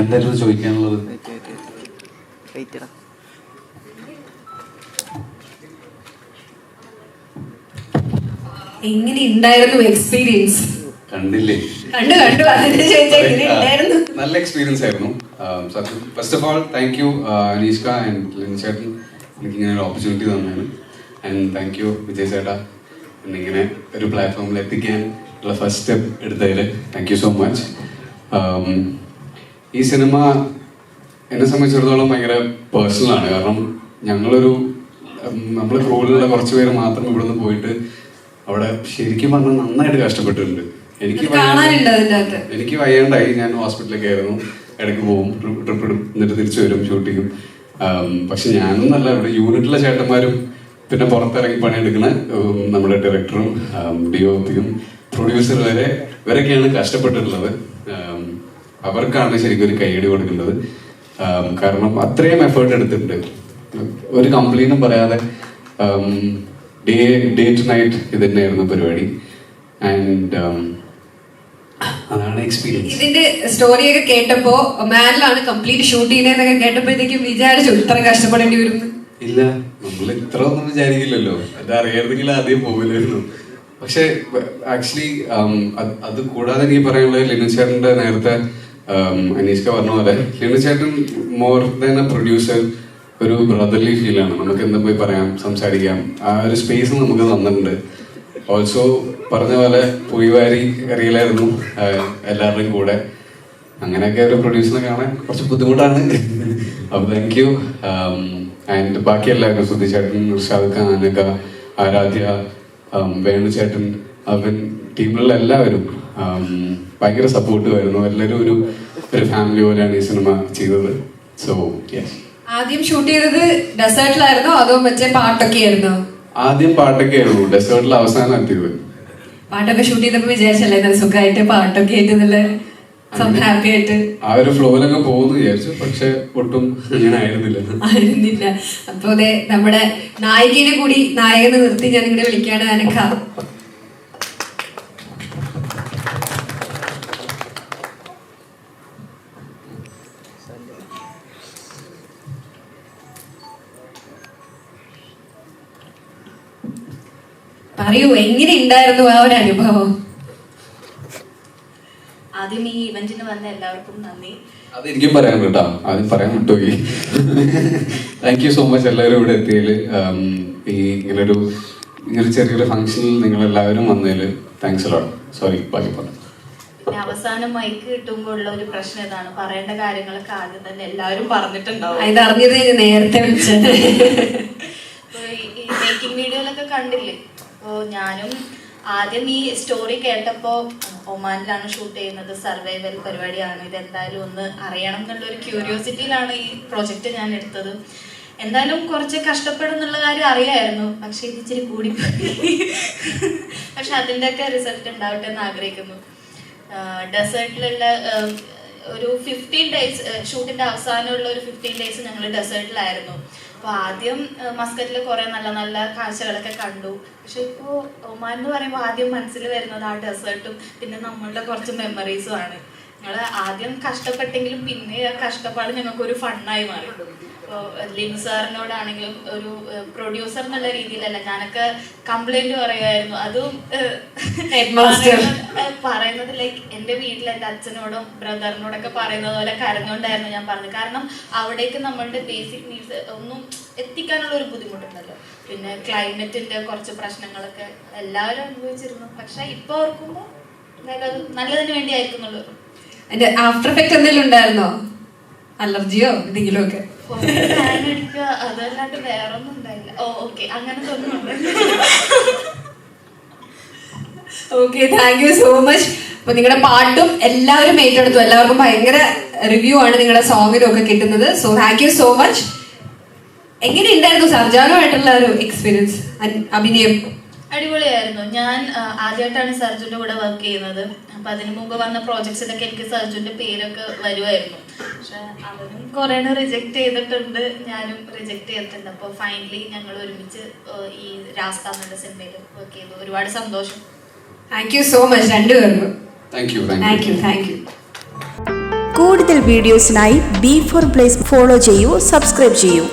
എന്തായിരുന്നു ചോദിക്കാനുള്ളത്? എങ്ങനെ ഉണ്ടായിരുന്നു എക്സ്പീരിയൻസ് കണ്ടില്ലേ? കണ്ടു കണ്ടു. നല്ല എക്സ്പീരിയൻസ് ആയിരുന്നു. First of all thank you Aneeshka and Lin ചേട്ടൻ. എനിക്ക് ഇങ്ങനെ ഒരു ഓപ്പർച്യൂണിറ്റി തന്നതിന് ആൻഡ് താങ്ക് യു വിജയ് ചേട്ടാ. എന്നിങ്ങനെ ഒരു പ്ലാറ്റ്ഫോമിൽ എത്തിക്കാൻ ഉള്ള ഫസ്റ്റ് സ്റ്റെപ്പ് എടുത്തതിൽ താങ്ക് യു സോ മച്ച് ഈ സിനിമ എന്നെ സംബന്ധിച്ചിടത്തോളം ഭയങ്കര പേഴ്സണലാണ് കാരണം ഞങ്ങളൊരു നമ്മൾ ക്രൂവിലുള്ള കുറച്ച് പേര് മാത്രം ഇവിടുന്ന് പോയിട്ട് അവിടെ ശരിക്കും പറഞ്ഞാൽ നന്നായിട്ട് കഷ്ടപ്പെട്ടിട്ടുണ്ട്. എനിക്ക് എനിക്ക് വയ്യാണ്ടായി ഞാൻ ഹോസ്പിറ്റലിലൊക്കെ ആയിരുന്നു. ഇടയ്ക്ക് പോകും ട്രിപ്പ് ഇടും എന്നിട്ട് തിരിച്ചു വരും ഷൂട്ടിങ്ങും പക്ഷെ ഞാനൊന്നല്ല ഇവിടെ യൂണിറ്റിലെ ചേട്ടന്മാരും പിന്നെ പുറത്തിറങ്ങി പണിയെടുക്കുന്ന നമ്മുടെ ഡയറക്ടറും ഡി ഒ പിയും പ്രൊഡ്യൂസർ വരെ ഇവരൊക്കെയാണ് കഷ്ടപ്പെട്ടിട്ടുള്ളത്. അവർക്കാണ് ശരിക്കും ഒരു കൈയടി കൊടുക്കേണ്ടത്. കാരണം അത്രയും എഫേർട്ട് എടുത്തിട്ടുണ്ട്. ഒരു കംപ്ലൈന്റും പറയാതെ ഡേ ഡേ ടു നൈറ്റ് ഇത് തന്നെയായിരുന്നു പരിപാടി. ആൻഡ് അതാണ് എക്സ്പീരിയൻസ് ഇതിന്റെ സ്റ്റോറിയൊക്കെ കേട്ടപ്പോ മാനിലാണ് കംപ്ലീറ്റ് ഷൂട്ട് ചെയ്യുന്നതെന്നൊക്കെ കേട്ടപ്പോഴത്തേക്കും വിചാരിച്ചു ഇത്ര കഷ്ടപ്പെടേണ്ടി വരും ഇല്ല നമ്മൾ ഇത്ര ഒന്നും വിചാരിക്കില്ലല്ലോ. അത് അറിയാതെങ്കിൽ ആദ്യം പോകില്ലായിരുന്നു പക്ഷെ ആക്ച്വലി അത് കൂടാതെ നീ പറയാനുള്ളത് ലിനു ചേട്ടന്റെ നേരത്തെ അനീഷ്ക പറഞ്ഞ പോലെ ലിനു ചേട്ടൻ മോർ ദാൻ എ പ്രൊഡ്യൂസർ ഒരു ബ്രദർലി ഫീലാണ് നമുക്ക് എന്താ പോയി പറയാം സംസാരിക്കാം. ആ ഒരു സ്പേസ് നമുക്ക് തന്നിട്ടുണ്ട്. ഓൾസോ പറഞ്ഞ പോലെ പുയിവാരി അറിയില്ലായിരുന്നു എല്ലാവരുടെയും കൂടെ. അങ്ങനെയൊക്കെ ഒരു പ്രൊഡ്യൂസറിനെ കാണാൻ കുറച്ച് ബുദ്ധിമുട്ടാണ്. അപ്പൊ താങ്ക് യു ആൻഡ് ബാക്കി എല്ലാവരും സുധി ചേട്ടൻ ഋഷാദ് ഖാൻ അനക ആരാധ്യ വേണു ചേട്ടൻ അവൻ ടീമിലുള്ള എല്ലാവരും ഭയങ്കര സപ്പോർട്ടുമായിരുന്നു എല്ലാവരും ഒരു ഒരു ഫാമിലി പോലെയാണ് ഈ സിനിമ ചെയ്തത്. സോ യെസ് ആദ്യം ഷൂട്ട് ചെയ്തത് ഡെസേർട്ടിലായിരുന്നോ അതോ മറ്റേ പാട്ടൊക്കെ ആയിരുന്നോ ആദ്യം പാട്ടൊക്കെ ആയിരുന്നു ഡെസേർട്ടിൽ അവസാനം എത്തിയത്. പാട്ടൊക്കെ ഷൂട്ട് ചെയ്തപ്പോ വിചാരിച്ചല്ലേ നല്ല സുഖമായിട്ട് പാട്ടൊക്കെ ആയിട്ട് നല്ല ഹാപ്പി ആയിട്ട്. ആ ഒരു ഫ്ലോയിലൊക്കെ പോകുന്നു വിചാരിച്ചു പക്ഷെ ഒട്ടും അങ്ങനെ ആയിരുന്നില്ല. ആയിരുന്നില്ല. അപ്പൊ അതെ നമ്മുടെ നായികനെ കൂടി നായകനെ നിർത്തി ഞാൻ ഇങ്ങനെ വിളിക്കാണ് അനക്ക പറയൂ എങ്ങനെ ഉണ്ടായിരുന്നു ആ ഒരു അനുഭവം? ആദ്യം ഈ ഇവന്റിന് വന്ന എല്ലാവർക്കും നന്ദി. അത് എനിക്കും പറയാൻ കേട്ടോ. ആദ്യം പറയാൻ വിട്ടുപോയി. താങ്ക് യു സോ മച്ച് എല്ലാവരും ഇവിടെ എത്തിയതിൽ ഈ ഇങ്ങനൊരു ഇങ്ങനൊരു ചെറിയൊരു ഫംഗ്ഷനിൽ നിങ്ങൾ എല്ലാവരും വന്നതിൽ താങ്ക്സ് അലോട്ട് സോറി ബാക്കി പറഞ്ഞു. അവസാനം മൈക്ക് കിട്ടുമ്പോൾ ഉള്ള ഒരു പ്രശ്നം ഇതാണ്. പറയേണ്ട കാര്യങ്ങളൊക്കെ ആദ്യം തന്നെ എല്ലാവരും പറഞ്ഞിട്ടുണ്ടാവും. ഇത് അറിഞ്ഞത് നേരത്തെ വിളിച്ചത്. ഈ മേക്കിംഗ് വീഡിയോയിലൊക്കെ കണ്ടില്ലേ? അപ്പോൾ ഞാനും ആദ്യം ഈ സ്റ്റോറി കേട്ടപ്പോൾ ഒമാനിലാണ് ഷൂട്ട് ചെയ്യുന്നത് സർവൈവൽ പരിപാടിയാണ്. ഇതെന്തായാലും ഒന്ന് അറിയണം എന്നുള്ള ഒരു ക്യൂരിയോസിറ്റിയിലാണ് ഈ പ്രൊജക്റ്റ് ഞാൻ എടുത്തത്. എന്തായാലും കുറച്ച് കഷ്ടപ്പെടും എന്നുള്ള കാര്യം അറിയായിരുന്നു. പക്ഷെ ഇത് ഇച്ചിരി കൂടി പക്ഷെ അതിന്റെയൊക്കെ റിസൾട്ട് ഉണ്ടാവട്ടെ എന്ന് ആഗ്രഹിക്കുന്നു. ഡെസേർട്ടിലുള്ള ഒരു ഫിഫ്റ്റീൻ ഡേയ്സ് ഷൂട്ടിന്റെ അവസാനമുള്ള ഒരു ഫിഫ്റ്റീൻ ഡേയ്സ് ഞങ്ങൾ ഡെസേർട്ടിലായിരുന്നു അപ്പോൾ ആദ്യം മസ്കറ്റിൽ കുറേ നല്ല നല്ല കാഴ്ചകളൊക്കെ കണ്ടു. പക്ഷെ ഇപ്പോൾ ഒമാൻ എന്ന് പറയുമ്പോൾ ആദ്യം മനസ്സിൽ വരുന്നത് ആ ഡെസേർട്ടും പിന്നെ നമ്മളുടെ കുറച്ച് മെമ്മറീസും ആണ്. ഞങ്ങൾ ആദ്യം കഷ്ടപ്പെട്ടെങ്കിലും പിന്നെ ആ കഷ്ടപ്പാട് ഞങ്ങൾക്ക് ഒരു ഫണ്ണായി മാറി. ഇപ്പോൾ സാറിനോടാണെങ്കിലും ഒരു പ്രൊഡ്യൂസർ എന്നുള്ള രീതിയിലല്ല ഞാനൊക്കെ കംപ്ലൈന്റ് പറയുമായിരുന്നു അതും പറയുന്നത് ലൈക്ക് എന്റെ വീട്ടിൽ എന്റെ അച്ഛനോടും ബ്രദറിനോടൊക്കെ പറയുന്നത് പോലെ കരഞ്ഞുകൊണ്ടായിരുന്നു ഞാൻ പറഞ്ഞത്. കാരണം അവിടേക്ക് നമ്മളുടെ ബേസിക് നീഡ്സ് ഒന്നും എത്തിക്കാനുള്ള ഒരു ബുദ്ധിമുട്ടുണ്ടല്ലോ. പിന്നെ ക്ലൈമറ്റിന്റെ കുറച്ച് പ്രശ്നങ്ങളൊക്കെ എല്ലാവരും അനുഭവിച്ചിരുന്നു. പക്ഷെ ഇപ്പൊ ഓർക്കുമ്പോൾ നല്ലത് നല്ലതിന് വേണ്ടി ആയിരിക്കുന്നുള്ളൂ ആഫ്റ്റർ എഫക്ട് എന്തെങ്കിലും ഉണ്ടായിരുന്നോ? അലർജിയോ എന്തെങ്കിലും ഒക്കെ fan okay. Thank you so much അപ്പൊ നിങ്ങളുടെ പാട്ടും എല്ലാവരും ഏറ്റെടുത്തു. എല്ലാവർക്കും ഭയങ്കര റിവ്യൂ ആണ് നിങ്ങളുടെ സോങ്ങിനും ഒക്കെ കിട്ടുന്നത്. So thank you so much എങ്ങനെ ഉണ്ടായിരുന്നു സർജാനുമായിട്ടുള്ള ഒരു എക്സ്പീരിയൻസ് അഭിനയം. അടിപൊളിയായിരുന്നു. ഞാൻ ആദ്യമായിട്ടാണ് സർജുന്റെ കൂടെ വർക്ക് ചെയ്യുന്നത്. അപ്പൊ അതിനു മുമ്പ് വന്ന പ്രോജക്ട്സിലൊക്കെ എനിക്ക് സർജുന്റെ പേരൊക്കെ വരുമായിരുന്നു പക്ഷെ അവരും കുറേ റിജക്റ്റ് ചെയ്തിട്ടുണ്ട്. ഞാനും റിജക്റ്റ് ചെയ്തിട്ടുണ്ട്. അപ്പോൾ ഫൈനലി ഞങ്ങൾ ഒരുമിച്ച് ഈ രാസ്ത എന്നുള്ള സിനിമയിൽ വർക്ക് ചെയ്തു. ഒരുപാട് സന്തോഷം. താങ്ക് യു സോ മച്ച് രണ്ടുപേർക്കും. Thank you thank you thank you thank you കൂടുതൽ വീഡിയോസിനായി ബി ഫോർ പ്ലേസ് ഫോളോ ചെയ്യൂ സബ്സ്ക്രൈബ് ചെയ്യൂ.